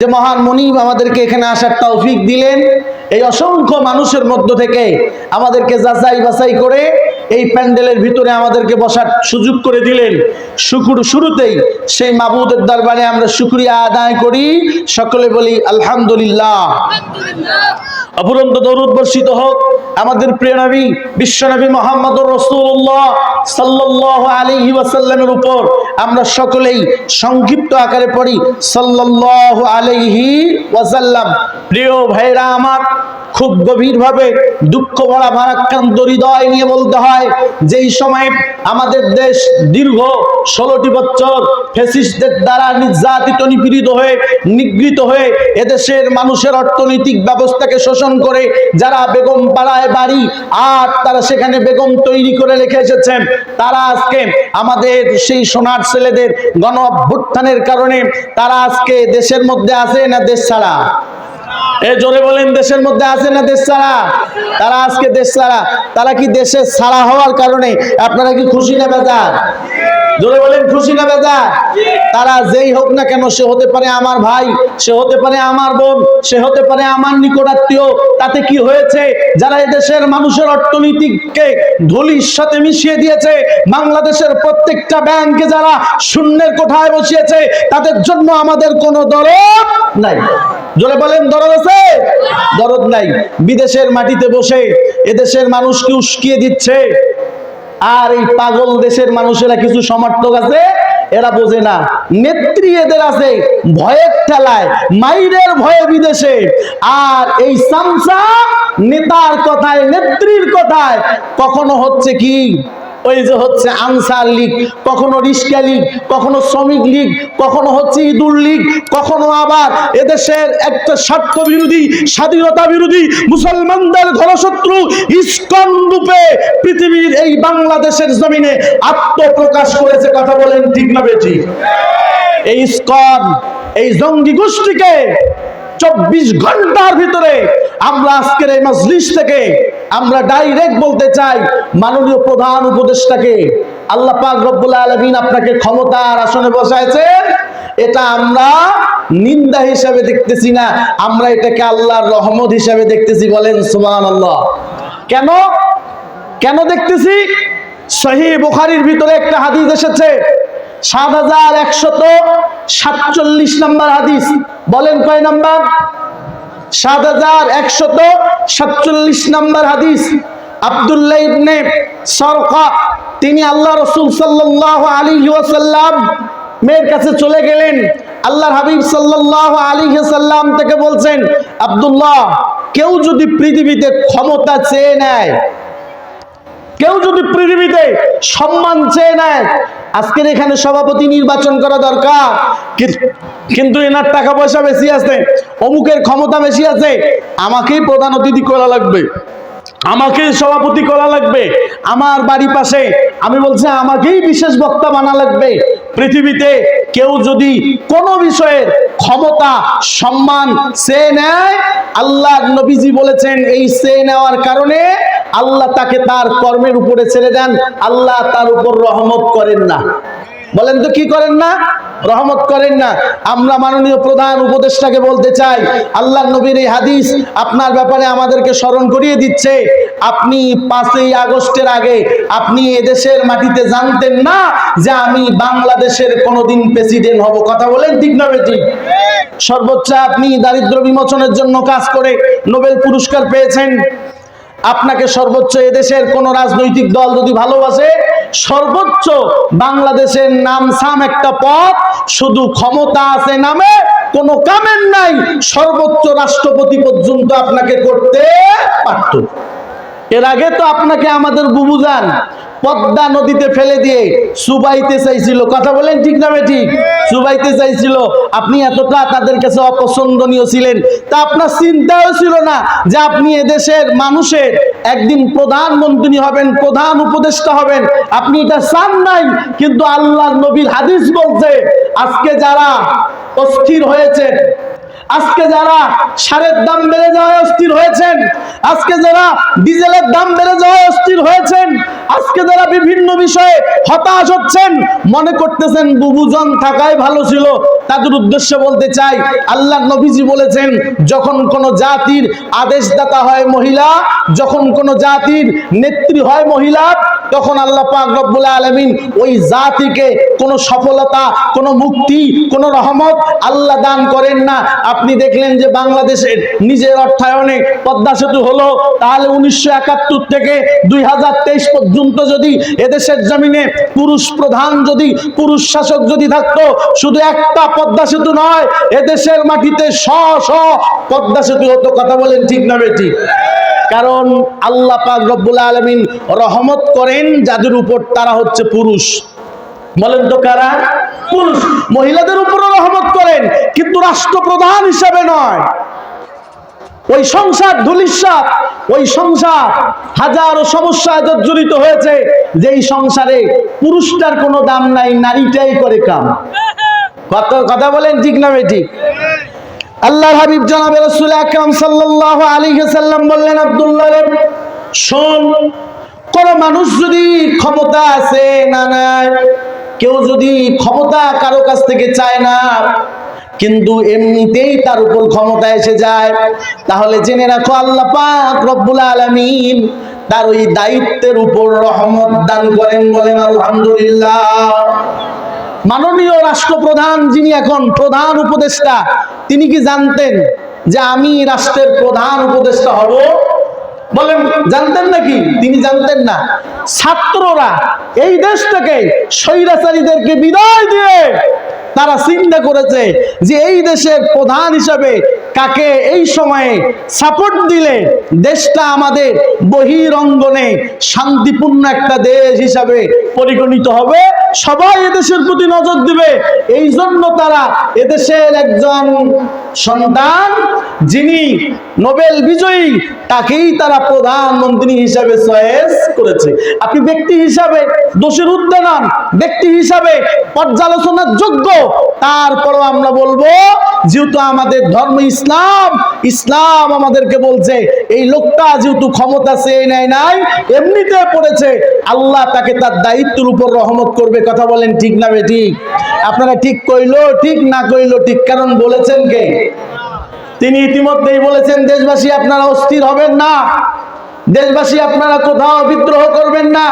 যে মহান মনিব আমাদেরকে এখানে আসার তৌফিক দিলেন। এই অসংখ্য মানুষের মধ্য থেকে আমাদেরকে যাচাই বাছাই করে এই প্যান্ডেলের ভিতরে আমাদেরকে বসার সুযোগ করে দিলেন। শুকুর শুরুতেই সেই মাবুদের দরবারে আমরা শুক্রিয়া আদায় করি। সকলে বলি আলহামদুলিল্লাহ। অপুরন্ত দরুদ বর্ষিত হোক। আমাদের প্রিয় নবী বিশ্বনবী মোহাম্মদ রসুল্লাহ সাল্লাহ আলী ওয়াসাল্লামের উপর আমরা সকলেই সংক্ষিপ্ত আকারে পড়ি সাল্লাহ আলাইহি ওয়াসাল্লাম। প্রিয় ভাইরা আমার খুব গভীরভাবে দুঃখ ভরা ভারাক্রান্ত হৃদয় নিয়ে বলতে হয় যেই সময়ে আমাদের দেশ দীর্ঘ ষোলোটি বছর ফেসিস্টদের দ্বারা নির্যাতিত, নিপীড়িত হয়ে, নিগৃহীত হয়ে এদেশের মানুষের অর্থনৈতিক ব্যবস্থাকে শোষণ করে যারা বেগম পাড়ায় বাড়ি আর তারা সেখানে বেগম তৈরি করে রেখে এসেছেন, তারা আজকে আমাদের সেই সোনার ছেলেদের গণ অভ্যুত্থানের কারণে তারা আজকে দেশের মধ্যে আছে না দেশ ছাড়া? এ জোরে বলেন, দেশের মধ্যে আছে না দেশ ছাড়া? তারা আজকে দেশ ছাড়া। তারা কি দেশের ছাড়া হওয়ার কারণে আপনারা কি খুশি না বেজার? জোরে বলেন, খুশি না বেজার? তারা যেই হোক না কেন, সে হতে পারে আমার ভাই, সে হতে পারে আমার বোন, সে হতে পারে আমার নিকটাত্মীয়। তাতে কি হয়েছে? যারা এদেশের মানুষের অর্থনীতিকে ধুলির সাথে মিশিয়ে দিয়েছে, বাংলাদেশের প্রত্যেকটা ব্যাংকে যারা শূন্যের কোঠায় বসিয়েছে, তাদের জন্য আমাদের কোনো দরদ নাই। জোরে বলেন, দরদ আছে? দরদ নাই। বিদেশের মাটিতে বসে এদেশের মানুষকে উস্কিয়ে দিচ্ছে। আর এই পাগল দেশের মানুষেরা কিছু সমর্থক আছে? এরা বোঝে না। নেত্রী এদের আছে, ভয়ের ঠেলায়, মাইরের ভয়ে বিদেশে। আর এই সামসা নেতার কথায়, নেত্রীর কথায় কখনো হচ্ছে কি? ওই যে হচ্ছে আনসার লীগ, কখনো রিস্কা লীগ, কখনো শ্রমিক লীগ, কখনো হচ্ছে ইদুর লীগ, কখনো আবার এদেশের একটা স্বার্থ বিরোধী, স্বাধীনতা বিরোধী মুসলমানদের ঘরশত্রু ইস্কন রূপে পৃথিবীর এই বাংলাদেশের জমিনে আত্মপ্রকাশ করেছে কথা বলেন ঠিক না বেঠি? এই ইস্কন, এই জঙ্গি গোষ্ঠীকে চব্বিশ ঘণ্টার ভিতরে আমরা আজকের এই মজলিস থেকে আমরা ডাইরেক্ট বলতে চাই মাননীয় প্রধান উপদেষ্টাকে। আল্লাহ পাক রব্বুল আলমিন আপনাকে ক্ষমতার আসনে বসাইছেন। এটা আমরা নিন্দা হিসাবে দেখতেছি না। আমরা এটাকে আল্লাহর রহমত হিসাবে দেখতেছি বলেন সুবহান আল্লাহ কেন? কেন দেখতেছি? সহি বুখারির ভিতরে একটা হাদিস এসেছে। সাত হাজার একশত সাতচল্লিশ নাম্বার হাদিস। বলেন কয় নাম্বার? সাত হাজার একশত সাতচল্লিশ নম্বর হাদিস। আবদুল্লাহ ইবনে সরকা, তিনি আল্লাহ রসুল সাল্লাহ আলী ওয়াসাল্লাম মেয়ের কাছে চলে গেলেন। আল্লাহর হাবিব সাল্লাহ আলী সাল্লাম থেকে বলছেন, আবদুল্লাহ, কেউ যদি পৃথিবীতে ক্ষমতা চেয়ে নেয় কেউ যদি পৃথিবীতে সম্মান চেয়ে নেয়, আজকের এখানে সভাপতি নির্বাচন করা দরকার। কিন্তু এনার টাকা পয়সা বেশি আছে, অমুকের ক্ষমতা বেশি আছে, আমাকেই প্রধান অতিথি করা লাগবে। আমাকে সভাপতি করা লাগবে। আমার বাড়ি পাশে, আমি বলছি, আমাকেই বিশেষ বক্তা বানা লাগবে। পৃথিবীতে কেউ যদি কোনো বিষয়ের ক্ষমতা, সম্মান, সে নেয় আল্লাহ নবীজি বলেছেন, এই সে নেওয়ার কারণে আল্লাহ তাকে তার কর্মের উপরে ছেড়ে দেন। আল্লাহ তার উপর রহমত করেন না। বলেন তো কি করেন না? রহমত করেন না। আমরা মাননীয় প্রধান উপদেষ্টাকে বলতে চাই আল্লাহ নবীর এই হাদিস আপনার ব্যাপারে আমাদেরকে স্মরণ করিয়ে দিচ্ছে। আপনি পাঁচই আগস্টের আগে আপনি এদেশের মাটিতে জানতেন না যে আমি বাংলাদেশের কোনোদিন প্রেসিডেন্ট হব। কথা বলেন ঠিক না বেঠিক সর্বোচ্চ আপনি দারিদ্র বিমোচনের জন্য কাজ করে নোবেল পুরস্কার পেয়েছেন। আপনাকে সর্বোচ্চ এদেশের কোন রাজনৈতিক দল যদি ভালোবাসে, সর্বোচ্চ বাংলাদেশের নাম সাম একটা পথ, শুধু ক্ষমতা আছে নামে, কোনো কামের নাই, সর্বোচ্চ রাষ্ট্রপতি পর্যন্ত আপনাকে করতে পারত। এর আগে তো আপনাকে আমাদের বুবুজান পদ্মা নদীতে ফেলে দিয়ে সুবাইতে চাইছিল। কথা বলেন ঠিক না ঠিক? সুবাইতে চাইছিল। আপনি এতটা তাদের কাছে অপছন্দনীয় ছিলেন। তা আপনার চিন্তাও ছিল না যে আপনি এদেশের মানুষের একদিন প্রধানমন্ত্রী হবেন, প্রধান উপদেষ্টা হবেন। আপনি এটা চান নাই, কিন্তু আল্লাহ নবীর হাদিস বলছে, আজকে যারা অস্থির হয়েছেন আজকে যারা সারের দাম বেড়ে যাওয়ায় অস্থির হয়েছেন, আজকে যারা ডিজেলের দাম বেড়ে যাওয়ায় অস্থির হয়েছেন, আজকে যারা বিভিন্ন বিষয়ে হতাশ হচ্ছেন, মনে করতেছেন বুবুজন থাকাই ভালো ছিল। তাদের উদ্দেশ্যে বলতে চাই, আল্লাহ নবীজি বলেছেন, যখন কোন জাতির আদেশদাতা হয় মহিলা, যখন কোন জাতির নেত্রী হয় মহিলা তখন আল্লাহ পাক রব্বুল আলামিন ওই জাতিকে কোনো সফলতা, কোনো মুক্তি, কোনো রহমত আল্লাহ দান করেন না। আপনি দেখলেন যে বাংলাদেশের নিজের অর্থায়নে পদ্মা সেতু হলো, তাহলে উনিশশো একাত্তর থেকে দুই হাজার তেইশ পর্যন্ত যদি এদেশের জমিনে পুরুষ প্রধান যদি, পুরুষ শাসক যদি থাকতো, শুধু একটা পদ্মা সেতু নয়, এদেশের মাটিতে শ শ পদ্মা সেতু হতো। কথা বলেন ঠিক না বেটি? কারণ আল্লাহ পাক রব্বুল আলমিন রহমত করেন যাদের উপর তারা হচ্ছে পুরুষ। বলেন তো কারা? পুরুষ। মহিলাদের উপরও রহমত করেন, কিন্তু রাষ্ট্রপ্রধান হিসাবে নয়। ওই সংসার ধুলিস্বাদ ওই সংসার হাজারো সমস্যায় জর্জরিত হয়েছে যেই সংসারে পুরুষটার কোনো দাম নাই, নারীটাই করে কাম। কথা কথা বলেন ঠিক না বেঠিক? আল্লাহর হাবিব জনাবে রসুল আকরাম সাল্লাল্লাহু আলাইহি সাল্লাম বললেন, আব্দুল্লাহ শোন, কোন মানুষ যদি ক্ষমতা আছে না নাই, কেউ যদি ক্ষমতা কারও কাছ থেকে চায় না, কিন্তু এমনিতেই তার উপর ক্ষমতা এসে যায়, তাহলে জেনে রাখো আল্লাহ পাক রব্বুল আলামিন তার ওই দায়িত্বের উপর রহমত দান করেন বলেন, আলহামদুলিল্লাহ। মাননীয় রাষ্ট্রপ্রধান যিনি এখন প্রধান উপদেষ্টা তিনি কি জানতেন যে আমি রাষ্ট্রের প্রধান উপদেষ্টা হব? বলেন, জানতেন নাকি? তিনি জানতেন না। ছাত্ররা এই দেশ থেকে স্বৈরাচারীদেরকে বিদায় দিয়ে তারা চিন্তা করেছে যে এই দেশের প্রধান হিসাবে কাকে এই সময়ে সাপোর্ট দিলে দেশটা আমাদের বহিরঙ্গনে শান্তিপূর্ণ একটা দেশ হিসাবে পরিগণিত হবে? সবাই এদেশের প্রতি নজর দিবে। এই জন্য তারা এদেশের একজন সন্তান, যিনি নোবেল বিজয়ী, তাকেই তারা প্রধানমন্ত্রী হিসাবে চয়েস করেছে। আপনি ব্যক্তি হিসাবে দোষের উদ্যান ব্যক্তি হিসাবে পর্যালোচনার যোগ্য, তারপরও আমরা বলব, যেহেতু আমাদের ধর্ম ইসলাম ইসলাম আমাদেরকে বলছে, এই লোকটা যেহেতু ক্ষমতা চেয়ে নেয় নাই, এমনিতে পড়েছে, আল্লাহ তাকে তার দায়িত্বের উপর রহমত করবে, কথা বলেন ঠিক না বে ঠিক আপনারা ঠিক কইলো, ঠিক না কইলো, ঠিক কারণ বলেছেন কে? তিনি ইতিমধ্যেই বলেছেন, দেশবাসী আপনারা অস্থির হবেন না, দেশবাসী আপনারা কোথাও বিদ্রোহ করবেন না,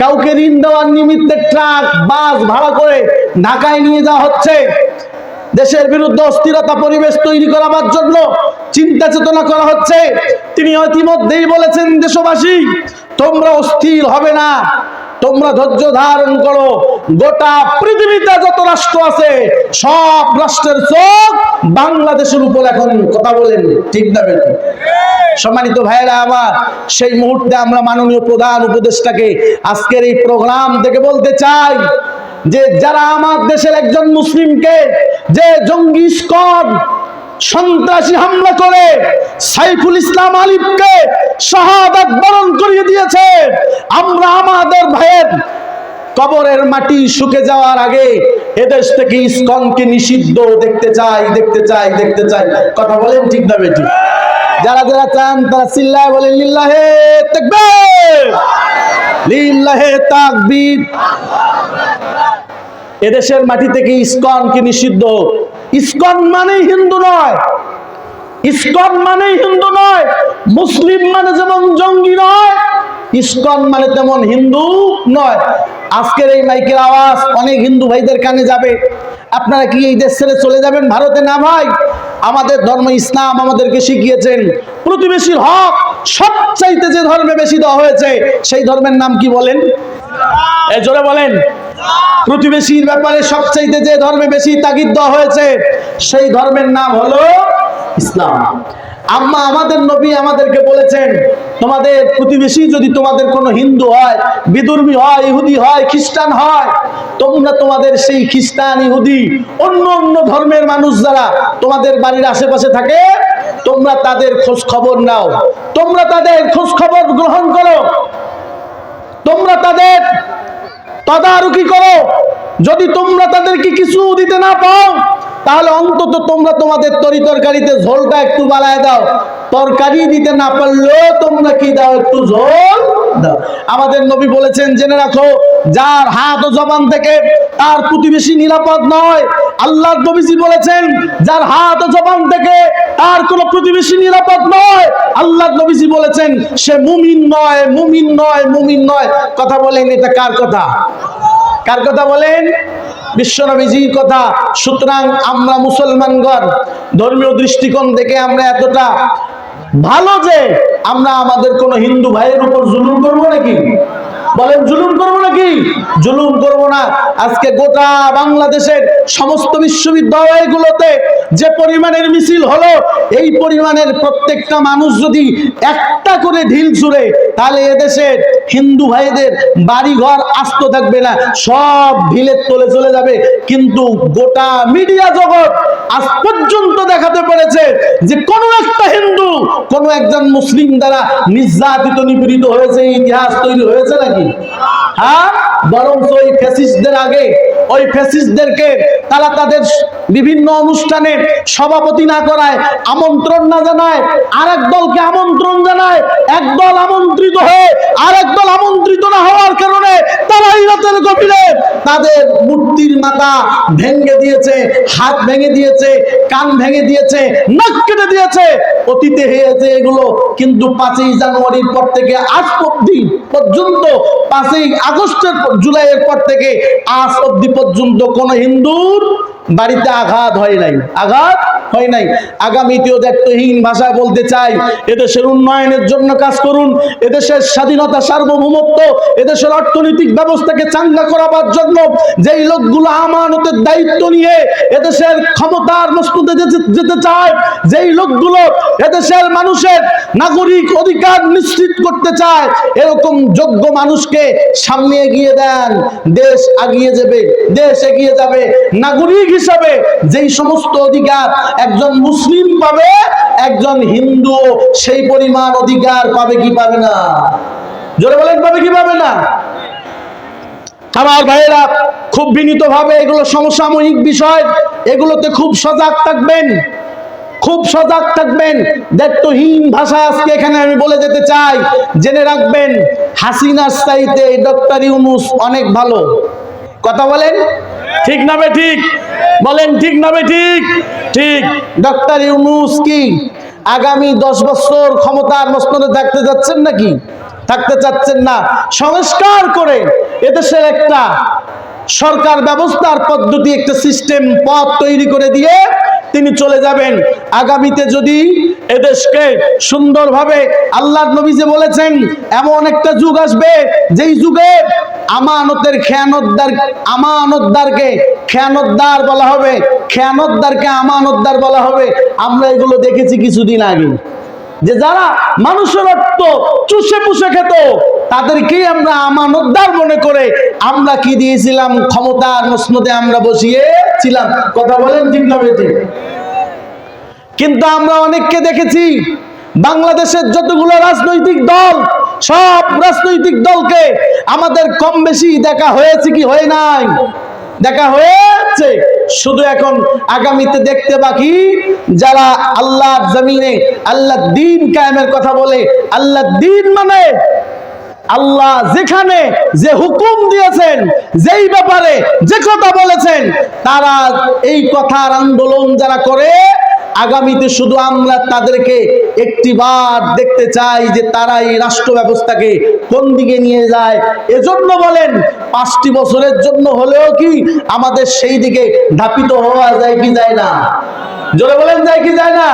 কাউকে ঋণ দেওয়ার নিমিত্তে ট্রাক, বাস ভাড়া করে ঢাকায় নিয়ে যাওয়া হচ্ছে। দেশের বিরুদ্ধে অস্থিরতা পরিবেশ তৈরি করার জন্য চিন্তা চেতনা করা হচ্ছে। তিনি ইতিমধ্যেই বলেছেন, দেশবাসী, তোমরা অস্থির হবে না। তোমরা ধৈর্য ধারণ করো। গোটা পৃথিবীতে যত রাষ্ট্র আছে, সব রাষ্ট্রের চোখ বাংলাদেশের উপর এখন কথা বলেন, ঠিক না বেঠিক সম্মানিত ভাইয়েরা, আমার সেই মুহূর্তে আমরা মাননীয় প্রধান উপদেষ্টাকে আজকের এই প্রোগ্রাম থেকে বলতে চাই যে, যারা আমার দেশের একজন মুসলিমকে যে জঙ্গি স্কড সন্ত্রাসী হামলা করে সাইফুল ইসলাম আলিফকে শাহাদাত বরণ করিয়ে দিয়েছে। আমরা আমাদের ভাইয়ের কবরের মাটি শুকে যাওয়ার আগে এদেশ থেকে ইসকনকে নিষিদ্ধ দেখতে চাই দেখতে চাই দেখতে চাই। কথা বলেন ঠিক না বেটি যারা যারা চান তারা চিল্লায় বলেন, লিল্লাহে তাকবীর! লিল্লাহে তাকবীর! এদেশের মাটি থেকে ইসকনকে নিষিদ্ধ। ইসকন মানে হিন্দু নয়। ইসকন মানেই হিন্দু নয়, মুসলিম মানে যেমন জঙ্গি নয়, ইসকন মানে তেমন হিন্দু নয়। আজকের এই মাইকের আওয়াজ অনেক হিন্দু ভাইদের কানে যাবে। আপনারা কি এই দেশ ছেড়ে চলে যাবেন ভারতে? না ভাই, আমাদের ধর্ম ইসলাম আমাদেরকে শিখিয়েছেন। প্রতিবেশীর হক সবচাইতে যে ধর্মে বেশি দেওয়া হয়েছে, সেই ধর্মের নাম কি বলেন? এই জোরে বলেন। প্রতিবেশীর ব্যাপারে সবচাইতে যে ধর্মে বেশি তাগিদ দেওয়া হয়েছে, সেই ধর্মের নাম হলো ইসলাম। আম্মা, আমাদের নবী আমাদেরকে বলেছেন, তোমাদের প্রতিবেশী যদি তোমাদের কোনো হিন্দু হয়, বিদুর্মী হয়, ইহুদি হয়, খ্রিস্টান হয়, তোমরা তোমাদের সেই খ্রিস্টান, ইহুদি, অন্য অন্য ধর্মের মানুষ যারা তোমাদের বাড়ির আশেপাশে থাকে, তোমরা তাদের খোঁজ খবর নাও। তোমরা তাদের খোঁজ খবর গ্রহণ করো। তোমরা তাদের তদারকি করো। যদি তোমরা তাদেরকে কিছু দিতে না পাও তাহলে অন্তত তোমরা তোমাদের তরি তরকারিতে ঝোলটা একটু বাড়ায় দাও। তরকারি দিতে না পারলেও তোমরা কি দাও, একটু ঝোল দাও। আমাদের নবী বলেছেন, জেনে রাখো, যার হাত ও জবান থেকে তার প্রতিবেশী নিরাপদ নয়। আল্লাহ নবীজি বলেছেন, যার হাত ও জবান থেকে তার কোনো প্রতিবেশী নিরাপদ নয়। আল্লাহ নবীজি বলেছেন, সে মুমিন নয় মুমিন নয় মুমিন নয়। কথা বলেন, এটা কার কথা? কার কথা বলেন? বিশ্বনবীজির কথা। সুতরাং আমরা মুসলমানগণ, ধর্মীয় দৃষ্টিকোণ থেকে আমরা এতটা ভালো যে আমরা আমাদের কোন হিন্দু ভাইয়ের উপর জুলুম করব নাকি? বলেন, জুলুম করব নাকি? জুলুম করব না। আজকে গোটা বাংলাদেশের সমস্ত বিশ্ববিদ্যালয়গুলোতে যে পরিমাণের মিছিল হলো, এই পরিমাণের প্রত্যেকটা মানুষ যদি একটা করে ঢিল ছুড়ে, তাহলে এদেশের হিন্দু ভাইদের বাড়ি ঘর আস্ত থাকবে না, সব ভিলের তলে চলে যাবে। কিন্তু গোটা মিডিয়া জগৎ আজ পর্যন্ত দেখাতে পেরেছে যে কোন একটা হিন্দু, কোন একজন মুসলিম দ্বারা নির্যাতিত, নিপীড়িত হয়েছে, ইতিহাস তৈরি হয়েছে নাকি? হ্যাঁ? বরং ওই ফ্যাসিস্টদের আগে ওই ফ্যাসিস্টদেরকে তারা তাদের বিভিন্ন অনুষ্ঠানে সভাপতি না করায়, আমন্ত্রণ না জানায়, আরেক দলকে আমন্ত্রণ জানায়, এক দল আমন্ত্রিত হয়ে আরেক দল আমন্ত্রিত না হওয়ার কারণে তারা এই রাতের গভীরে তাদের মূর্তির মাথা ভেঙে দিয়েছে, হাত ভেঙে দিয়েছে, কান ভেঙে দিয়েছে, নাক কেটে দিয়েছে। অতীতে হয়েছে এগুলো, কিন্তু পাঁচই জানুয়ারির পর থেকে আজ অব্দি পর্যন্ত, পাঁচই আগস্টের জুলাইয়ের পর থেকে আজ অব্দি পর্যন্ত কোন হিন্দুর বাড়িতে আঘাত হয় নাই। আঘাত হয় নাই। আগামীতেও দায়িত্বহীন ভাষায় বলতে চাই, এদেশের উন্নয়নের জন্য কাজ করুন, এদেশের স্বাধীনতা সার্বভৌমত্ব, এদেশের অর্থনৈতিক ব্যবস্থাকে চাঙ্গা করাবার জন্য যেই লোকগুলো আমানতের দায়িত্ব নিয়ে এদেশের ক্ষমতার মস্তুতে যেতে- যেতে চায়, যেই লোকগুলো এদেশের মানুষের নাগরিক অধিকার নিশ্চিত করতে চায়, এরকম যোগ্য মানুষকে সামনে এগিয়ে দেন। দেশ এগিয়ে যাবে, দেশ এগিয়ে যাবে। নাগরিক হিসাবে যেই সমস্ত অধিকার একজন মুসলিম পাবে, একজন হিন্দু সেই পরিমাণ অধিকার পাবে কি পাবে না? জোরে বলেন, পাবে কি পাবে না? আমার ভাইয়েরা, খুব বিনীত ভাবে এগুলো সমসাময়িক বিষয়, এগুলোতে খুব সজাগ থাকবেন। খুব সজাগ থাকবেন। দায়িত্বহীন ভাষা আজকে এখানে আমি বলে যেতে চাই। জেনে রাখবেন, হাসিনার চাইতে ডক্টর ইউনুস অনেক ভালো। কথা বলেন? ঠিক না ঠিক? বলেন, ঠিক না ঠিক? ঠিক। ডক্টর ইউনুস কি আগামী দশ বছর ক্ষমতার মস্তনে থাকতে যাচ্ছেন নাকি? থাকতে চাচ্ছেন না। সংস্কার করে এদেশের একটা সরকার ব্যবস্থার পদ্ধতি, একটা সিস্টেম পথ তৈরি করে দিয়ে তিনি চলে যাবেন। আগামীতে যদি এদেশকে সুন্দরভাবে আল্লাহ নবী যে বলেছেন, এমন একটা যুগ আসবে, যেই যুগে আমানতের খেয়ানতদার, আমানতদারকে খেয়ানতদার বলা হবে, খেয়ানতদারকে আমানতদার বলা হবে। আমরা এগুলো দেখেছি কিছুদিন আগে। যে যারা মানুষের রক্ত চুষে পুষে খেত, তাদেরকেই আমরা আমানতদার মনে করে আমরা কি দিয়েছিলাম, ক্ষমতার মসনদে আমরা বসিয়েছিলাম কথা বলেন ঠিক না? কিন্তু আমরা অনেককে দেখেছি, বাংলাদেশের যতগুলো রাজনৈতিক দল, সব রাজনৈতিক দলকে আমাদের কম বেশি দেখা হয়েছে কি হয় নাই দেখা হয়েছে। শুধু এখন আগামীতে দেখতে বাকি। যারা আল্লাহ জমিনে, আল্লাহ দিন কায়েমের কথা বলে, আল্লাহ দিন মানে আল্লাহ যেখানে যে হুকুম দিয়েছেন, যেই ব্যাপারে যে কথা বলেছেন, তারা এই কথার আন্দোলন যারা করে আগামীতে শুধু আমরা তাদেরকে একটিবার দেখতে চাই যে তারা এই রাষ্ট্র ব্যবস্থাকে কোন দিকে নিয়ে যায়। এজন্য বলেন, পাঁচটি বছরের জন্য হলেও কি আমাদের সেই দিকে ধাপিত হওয়া যায় কি যায় না? জোরে বলেন যায় কি যায় না?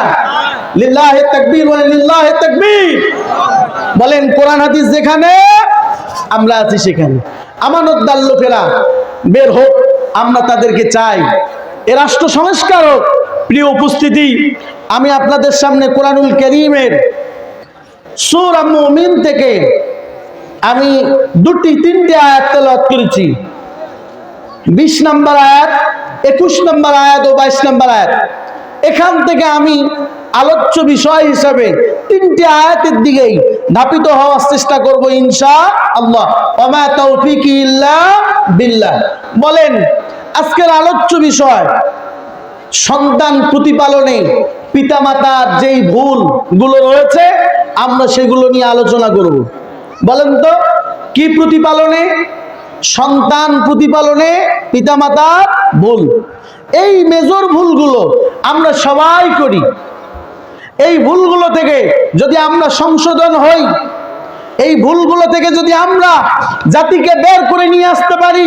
লিল্লাহে তাকবীর বলেন, লিল্লাহে তাকবীর। বলেন, কোরআন, হাদিস যেখানে, আমরা আছি সেখানে। আমানতদার লোকেরা, বের হোক, আমরা তাদেরকে চাই। এ রাষ্ট্র সংস্কার হোক প্রিয় উপস্থিতি, আমি আপনাদের সামনে কোরআনুল করিমের সুর মুমিন থেকে আমি দুটি, তিনটি আয়াত তেলাওয়াত করেছি। বিশ নম্বর আয়াত, একুশ নম্বর আয়াত ও বাইশ নম্বর আয়াত। এখান থেকে আমি আলোচ্য বিষয় হিসাবে তিনটি আয়াতের দিকেই ধাপিত হওয়ার চেষ্টা করব ইনশা আল্লাহ ইল্লা বিল্লাহ। বলেন, আজকের আলোচ্য বিষয় সন্তান প্রতিপালনে পিতামাতার যেই ভুলগুলো রয়েছে, আমরা সেগুলো নিয়ে আলোচনা করব। বলেন তো, কি প্রতিপালনে? সন্তান প্রতিপালনে পিতামাতার ভুল। এই মেজর ভুলগুলো আমরা সবাই করি। এই ভুলগুলো থেকে যদি আমরা সংশোধন হই, এই ভুলগুলো থেকে যদি আমরা জাতিকে বের করে নিয়ে আসতে পারি,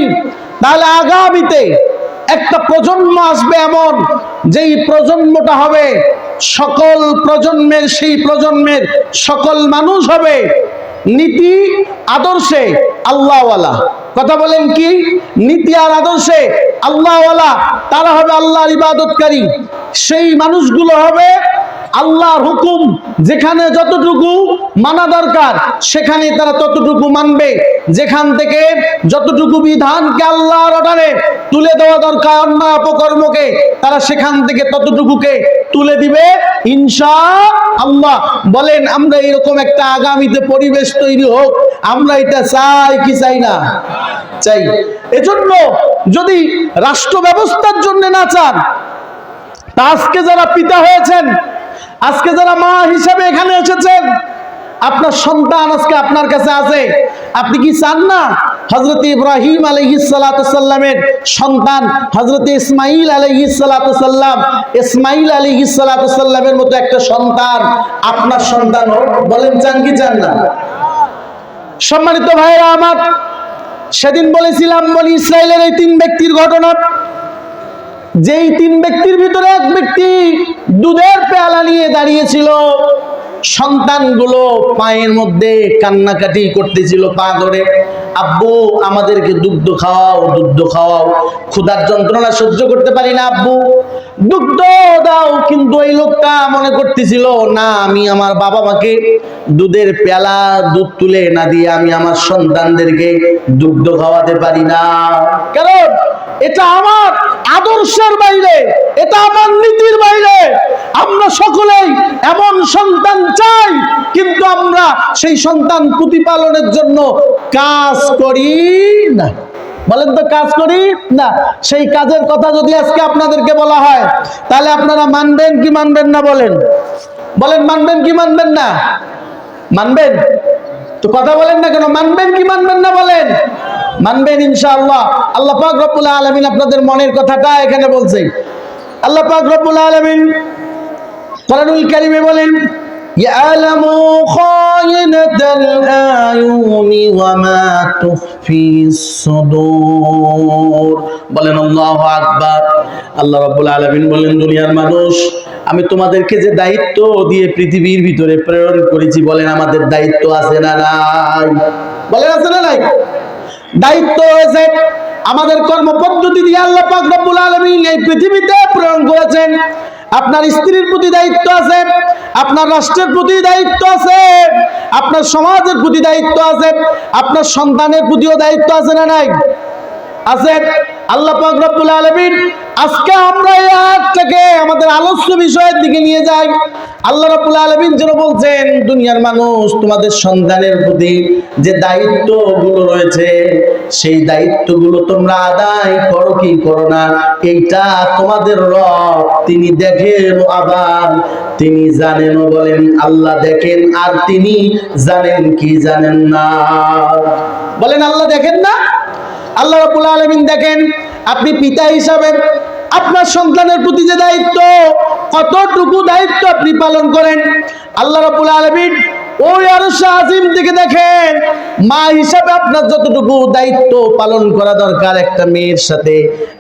তাহলে আগামীতে একটা প্রজন্ম আসবে এমন, যেই প্রজন্মটা হবে সকল প্রজন্মের, সেই প্রজন্মের সকল মানুষ হবে নীতি আদর্শে আল্লাহওয়ালা। কথা বলেন কি? নীতি আর আদর্শে আল্লাহওয়ালা, তারা হবে আল্লাহর ইবাদতকারী। সেই মানুষগুলো হবে আল্লাহর হুকুম যেখানে যতটুকু মানা দরকার সেখানে তারা ততটুকু মানবে। যেখান থেকে যতটুকু বিধানকে আল্লাহর অর্ডারে তুলে দেওয়া দরকার অন্যায় অপকর্মকে, তারা সেখান থেকে ততটুকুকে তুলে দিবে, ইনশা আল্লাহ। বলেন, আমরা এরকম একটা আগামীতে পরিবেশ তৈরি হোক, আমরা এটা চাই কি চাই না? চাই। এজন্য যদি রাষ্ট্র ব্যবস্থার জন্য না চান, তা আজকে যারা পিতা হয়েছেন আজকে যারা মা হিসাবে এখানে এসেছেন, আপনার সন্তান আজকে আপনার কাছে আছে। আপনি কি চান না হজরত ইব্রাহিম আলহিসাল্লামের সন্তান হজরত ইসমাইল আলহিসাল্লাম ইসমাইল আলহিসাল্লামের মতো একটা সন্তান আপনার সন্তান বলেন, চান কি চান না? সম্মানিত ভাইরা আমার, সেদিন বলেছিলাম বলি ইসরায়েলের এই তিন ব্যক্তির ঘটনা। যেই তিন ব্যক্তির ভিতরে এক ব্যক্তি দুধের পেয়ালা নিয়ে দাঁড়িয়েছিল, সন্তানগুলো পায়ের মধ্যে কান্নাকাটি করতেছিল পা ধরে আব্বু, আমাদেরকে দুগ্ধ খাওয়াও দুগ্ধ খাওয়াও। ক্ষুধার যন্ত্রণা সহ্য করতে পারি না, আব্বু। দুগ্ধ দাও, কিন্তু এই লোকটা মনে করতেছিল, না, আমি আমার বাবা মাকে দুধের পেয়ালা, দুধ তুলে না দিয়ে আমি আমার সন্তানদেরকে দুগ্ধ খাওয়াতে পারি না। কারণ এটা আমার আদর্শের বাইরে, এটা আমার নীতির বাইরে। আমরা সকলেই এমন সন্তান চাই, কিন্তু আমরা সেই সন্তান প্রতিপালনের জন্য কাজ করি না। বলেন তো কাজ করি না। সেই কাজের কথা যদি আজকে আপনাদেরকে বলা হয়, তাহলে আপনারা মানবেন কি মানবেন না বলেন? বলেন, মানবেন কি মানবেন না? মানবেন? তো কথা বলেন না কেন? মানবেন কি মানবেন না বলেন? মানবেন ইনশাআল্লাহ। আল্লাহ পাক রব্বুল আলামিন আপনাদের মনের কথাটা এখানে বলছে। আল্লাহ পাক রব্বুল আলামিন কোরআনুল কারীমে বলেন يعلم خائنة الأعين وما تخفي الصدور বলেন আল্লাহু আকবার আল্লাহ রাব্বুল আলামিন বলেন দুনিয়ার মানুষ আমি তোমাদেরকে যে দায়িত্ব দিয়ে পৃথিবীর ভিতরে প্রেরণ করেছি বলেন আমাদের দায়িত্ব আছে না নাই বলেন আছে না নাই দায়িত্ব হয়েছে আমাদের কর্মপদ্ধতি দিয়ে আল্লাহ পাক রব্বুল আলামিন এই পৃথিবীতে প্রেরণ করেছেন আপনার স্ত্রীর প্রতি দায়িত্ব আছে, আপনার রাষ্ট্রের প্রতি দায়িত্ব আছে, আপনার সমাজের প্রতি দায়িত্ব আছে, আপনার সন্তানের প্রতিও দায়িত্ব আছে না নাই? আছে? আল্লাহ পাক রব্বুল আলামিন আজকে আমরা এই আয়াতটাকে আমাদের আলোচ্য বিষয়ের দিকে নিয়ে যাই। আল্লাহ রাব্বুল আলামিন যেন বলছেন, দুনিয়ার মানুষ তোমাদের সন্তানের প্রতি যে দায়িত্বগুলো রয়েছে, সেই দায়িত্বগুলো তোমরা আদায় করো কি করো না, এইটা তোমাদের রব, তিনি দেখেন আবার, তিনি জানেন বলেন, আল্লাহ দেখেন আর তিনি জানেন কি জানেন না। বলেন, আল্লাহ দেখেন না? আল্লাহ রাব্বুল আলামিন দেখেন, আপনি পিতা হিসাবে আপনার সন্তানের প্রতি যে দায়িত্ব কতটুকু দায়িত্ব আপনি পালন করেন? আল্লাহ রবুল আলামিন ওই আরশ আজিম থেকে দেখেন, মা হিসাবে আপনার যতটুকু দায়িত্ব পালন করা দরকার, একটা মেয়ের সাথে,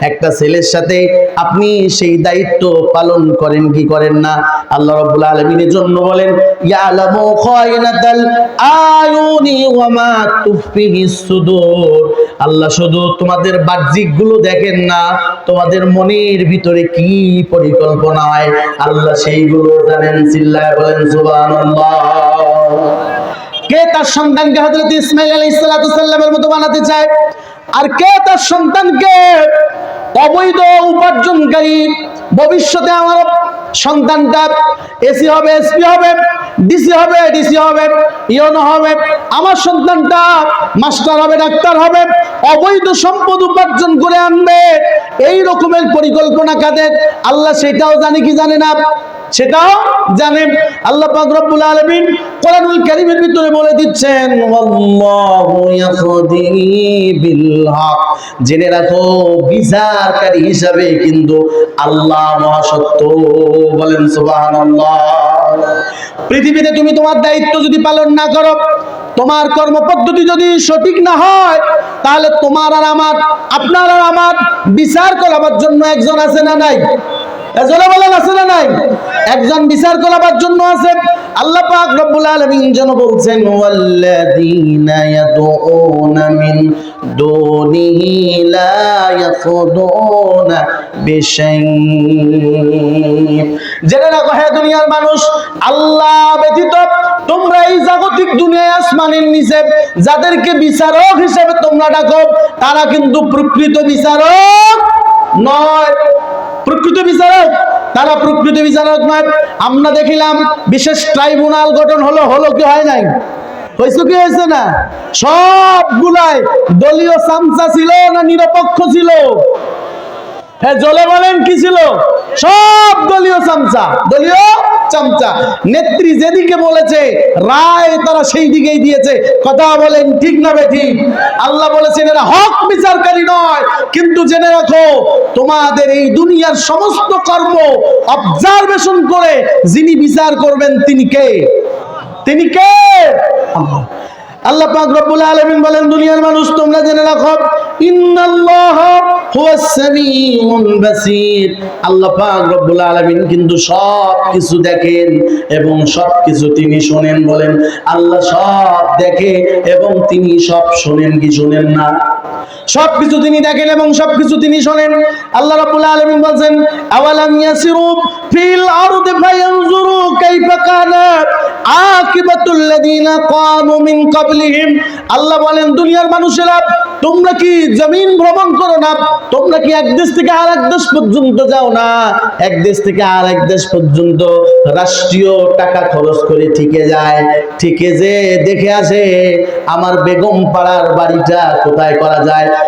একটা ছেলের সাথে, আপনি সেই দায়িত্ব পালন করেন কি করেন না? আল্লাহ রাব্বুল আলামিনের জন্য বলেন, ইয়ালামু খায়নাতাল আয়ুনি ওয়া মা তুফিহিস সুদূর আল্লাহ, শুধু তোমাদের বাহ্যিকগুলো দেখেন না, তোমাদের মনের ভিতরে কি পরিকল্পনা হয়? আল্লাহ সেইগুলো জানেন, চিল্লায় বলেন, সুবহানাল্লাহ। কে তার সন্তানকে হযরত ইসমাইল আলাইহিস সালামের মতো বানাতে চায়? আর কে তার সন্তানকে অবৈধ উপার্জনকারী ভবিষ্যতে আমার সন্তানটা এসি হবে, এসপি হবে, ডিসি হবে ডিসি হবে, ইওনো হবে, আমার সন্তানটা মাস্টার হবে, ডাক্তার হবে, অবৈধ সম্পদ উপার্জন করে আনবে, এই রকমের পরিকল্পনা কাদের? আল্লাহ সেটাও জানে কি জানে না? সেটাও জানেন আল্লাহ পাক রব্বুল আলামিন কোরআনুল কারীমের ভিতরে বলে দিচ্ছেন আল্লাহু বিল হক জেনে রাখো, বিচারকারী হিসাবে কিন্তু আল্লাহ মহাসত্য বলেন, সুবহানাল্লাহ। পৃথিবীতে তুমি তোমার দায়িত্ব যদি পালন না করো, তোমার কর্মপদ্ধতি যদি সঠিক না হয়, তাহলে তোমার আর আমার, আপনার আর আমার বিচার করাবার জন্য একজন আছে না নাই? একজন জন্য আছে। আল্লাহ পাক বলছেন দুনিয়ার মানুষ, আল্লাহ ব্যতীত তোমরা এই জাগতিক দুনিয়ায় আসমানের নিচে যাদেরকে বিচারক হিসেবে তোমরা ডাকো, তারা কিন্তু প্রকৃত বিচারক নয়। প্রকৃত বিচারক? তারা প্রকৃত বিচারক নয়। আমরা দেখিলাম বিশেষ ট্রাইব্যুনাল গঠন হলো হলো কি হয় নাই? হয়েছে কি হয়েছে না? সবগুলাই দলীয় সামসা ছিল না নিরপেক্ষ ছিল? হ্যাঁ জলে বলেন কি ছিল? সব দলীয় চামচা। দলীয় চামচা। নেত্রী যেদিকে বলেছে, রায় তারা সেই দিকেই দিয়েছে। কথা বলেন ঠিক না ঠিক আল্লাহ বলেছেন, এরা হক বিচারকারী নয়। কিন্তু জেনে রাখো, তোমাদের এই দুনিয়ার সমস্ত কর্ম অবজারভেশন করে যিনি বিচার করবেন তিনি কে? তিনি কে? আল্লাহ। আল্লাহ পাক রব্বুল আলামিন বলেন, দুনিয়ার মানুষ, তোমরা জেনে রাখো, ইন্নাল্লাহ হুয়াস সামিউন বাসীর। আল্লাহ পাক রব্বুল আলামিন কিন্তু সব কিছু দেখেন এবং সব কিছু তিনি শোনেন বলেন। আল্লাহ সব দেখে এবং তিনি সব শোনেন কি শোনেন না। সব কিছু তিনি দেখেন এবং সব কিছু তিনি শোনেন। আল্লাহ রাব্বুল আলামিন বলেন আওয়ালাম ইয়াসিরু ফিল আরদি ফায়ানজুরু কাইফা কানা আকিবাতুল লাযিনা কানু মিন ক্বাবলিহিম? আল্লাহ বলেন, দুনিয়ার মানুষেরা, তোমরা কি জমিন ভ্রমণ করো না? তোমরা কি এক দেশ থেকে আর এক দেশ পর্যন্ত যাও না? এক দেশ থেকে আর এক দেশ পর্যন্ত রাষ্ট্রীয় টাকা খরচ করে ঠিকে যায়। ঠিকে যে দেখে আসে, আমার বেগম পাড়ার বাড়িটা কোথায় করা যায়।